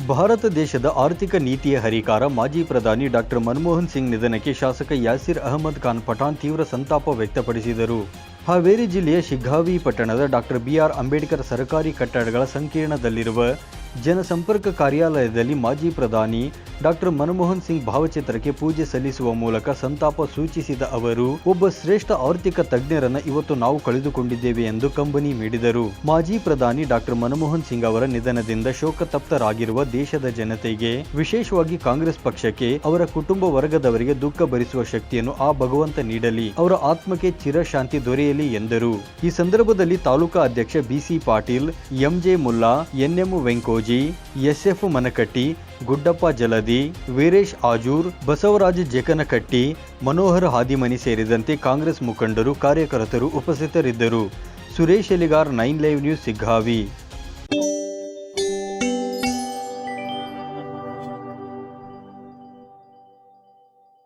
ಭಾರತ ದೇಶದ ಆರ್ಥಿಕ ನೀತಿಯ ಹರಿಕಾರ ಮಾಜಿ ಪ್ರಧಾನಿ ಡಾಕ್ಟರ್ ಮನಮೋಹನ್ ಸಿಂಗ್ ನಿಧನಕ್ಕೆ ಶಾಸಕ ಯಾಸಿರ್ ಅಹಮದ್ ಖಾನ್ ಪಠಾಣ್ ತೀವ್ರ ಸಂತಾಪ ವ್ಯಕ್ತಪಡಿಸಿದರು. ಹಾವೇರಿ ಜಿಲ್ಲೆಯ ಶಿಗ್ಗಾವಿ ಪಟ್ಟಣದ ಡಾಕ್ಟರ್ ಬಿಆರ್ ಅಂಬೇಡ್ಕರ್ ಸರ್ಕಾರಿ ಕಟ್ಟಡಗಳ ಸಂಕೀರ್ಣದಲ್ಲಿರುವ ಜನಸಂಪರ್ಕ ಕಾರ್ಯಾಲಯದಲ್ಲಿ ಮಾಜಿ ಪ್ರಧಾನಿ ಡಾಕ್ಟರ್ ಮನಮೋಹನ್ ಸಿಂಗ್ ಭಾವಚಿತ್ರಕ್ಕೆ ಪೂಜೆ ಸಲ್ಲಿಸುವ ಮೂಲಕ ಸಂತಾಪ ಸೂಚಿಸಿದ ಅವರು, ಒಬ್ಬ ಶ್ರೇಷ್ಠ ಆರ್ಥಿಕ ತಜ್ಞರನ್ನ ಇವತ್ತು ನಾವು ಕಳೆದುಕೊಂಡಿದ್ದೇವೆ ಎಂದು ಕಂಬನಿ ನೀಡಿದರು ಮಾಜಿ ಪ್ರಧಾನಿ ಡಾಕ್ಟರ್ ಮನಮೋಹನ್ ಸಿಂಗ್ ಅವರ ನಿಧನದಿಂದ ಶೋಕತಪ್ತರಾಗಿರುವ ದೇಶದ ಜನತೆಗೆ, ವಿಶೇಷವಾಗಿ ಕಾಂಗ್ರೆಸ್ ಪಕ್ಷಕ್ಕೆ, ಅವರ ಕುಟುಂಬ ವರ್ಗದವರಿಗೆ ದುಃಖ ಭರಿಸುವ ಶಕ್ತಿಯನ್ನು ಆ ಭಗವಂತ ನೀಡಲಿ, ಅವರ ಆತ್ಮಕ್ಕೆ ಚಿರಶಾಂತಿ ದೊರೆಯಲಿ ಎಂದರು. ಈ ಸಂದರ್ಭದಲ್ಲಿ ತಾಲೂಕಾ ಅಧ್ಯಕ್ಷ BC Patil MJ Mulla NM Venkoji SF Manakatti Guddappa Jaladi Veeresh Ajur, Basavaraj ಜೇಕನಕಟ್ಟಿ, ಮನೋಹರ ಹಾದಿಮನಿ ಸೇರಿದಂತೆ ಕಾಂಗ್ರೆಸ್ ಮುಖಂಡರು, ಕಾರ್ಯಕರ್ತರು ಉಪಸ್ಥಿತರಿದ್ದರು. Suresh Eligar, nine live news, Siggavi.